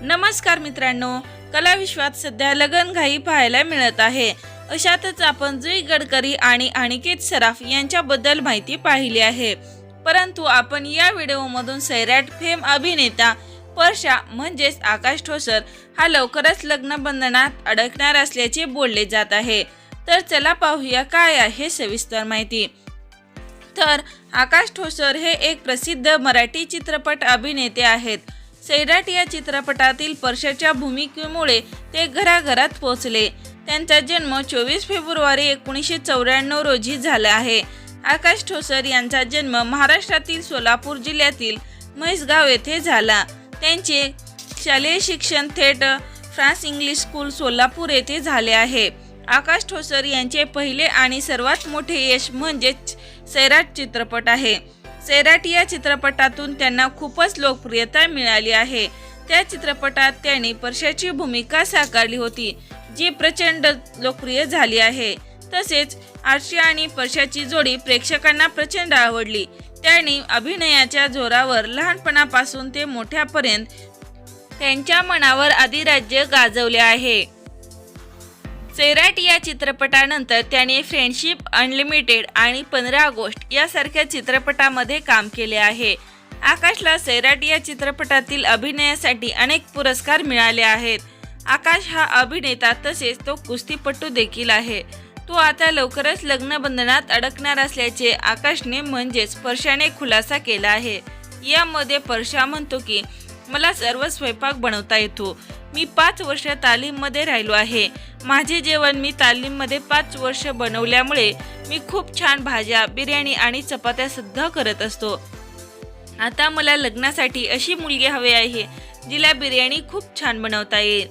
नमस्कार मित्रांनो कला विश्वात सध्या लगनघाई पाहायला मिळत आहे. अशातच आपण जुई गडकरी आणि अनिकेत सराफ यांच्याबद्दल माहिती पाहिली आहे. परंतु आपण या व्हिडिओमधून सैराट फेम अभिनेता परशा म्हणजेच आकाश ठोसर हा लवकरच लग्न बंधनात अडकणार असल्याचे बोलले जात आहे. तर चला पाहूया काय आहे सविस्तर माहिती. तर आकाश ठोसर हे एक प्रसिद्ध मराठी चित्रपट अभिनेते आहेत. सैराट या चित्रपटातील परशाच्या भूमिकेमुळे ते घराघरात पोहोचले. त्यांचा जन्म चोवीस फेब्रुवारी एकोणीसशे चौऱ्याण्णव रोजी झाला आहे. आकाश ठोसर यांचा जन्म महाराष्ट्रातील सोलापूर जिल्ह्यातील म्हैसगाव येथे झाला. त्यांचे शालेय शिक्षण थेट फ्रान्स इंग्लिश स्कूल सोलापूर येथे झाले आहे. आकाश ठोसर यांचे पहिले आणि सर्वात मोठे यश म्हणजेच सैराट चित्रपट आहे. सैराट या चित्रपटातून त्यांना खूपच लोकप्रियता मिळाली आहे. त्या चित्रपटात त्यांनी परशाची भूमिका साकारली होती जी प्रचंड लोकप्रिय झाली आहे. तसेच आरशी आणि परशाची जोडी प्रेक्षकांना प्रचंड आवडली. त्यांनी अभिनयाच्या जोरावर लहानपणापासून ते मोठ्यापर्यंत त्यांच्या मनावर अधिराज्य गाजवले आहे. सैराट या चित्रपटानंतर त्याने फ्रेंडशिप अनलिमिटेड आणि पंधरा ऑगस्ट यासारख्या चित्रपटामध्ये काम केले आहे. आकाशला सैराट या चित्रपटातील अभिनयासाठी अनेक पुरस्कार मिळाले आहेत. आकाश हा अभिनेता तसेच तो कुस्तीपटू देखील आहे. तो आता लवकरच लग्नबंधनात अडकणार असल्याचे आकाशने म्हणजेच परशाने खुलासा केला आहे. यामध्ये परशा म्हणतो की मला सर्व स्वयंपाक बनवता येतो. मी पाच वर्ष तालीममध्ये राहिलो आहे. माझे जेवण मी तालीममध्ये पाच वर्ष बनवल्यामुळे मी खूप छान भाज्या बिर्याणी आणि चपात्या सुद्धा करत असतो. आता मला लग्नासाठी अशी मुलगी हवी आहे जिला बिर्याणी खूप छान बनवता येईल.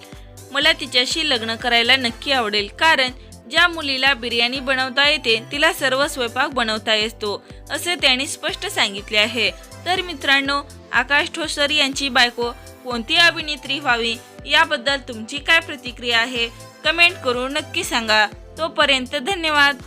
मला तिच्याशी लग्न करायला नक्की आवडेल कारण ज्या मुलीला बिर्याणी बनवता येते तिला सर्व स्वयंपाक बनवता येतो असे त्यांनी स्पष्ट सांगितले आहे. तर मित्रांनो आकाश ठोसर यांची बायको कोणती अभिनेत्री व्हावी याबद्दल तुमची काय प्रतिक्रिया आहे कमेंट करून नक्की सांगा. तोपर्यंत धन्यवाद.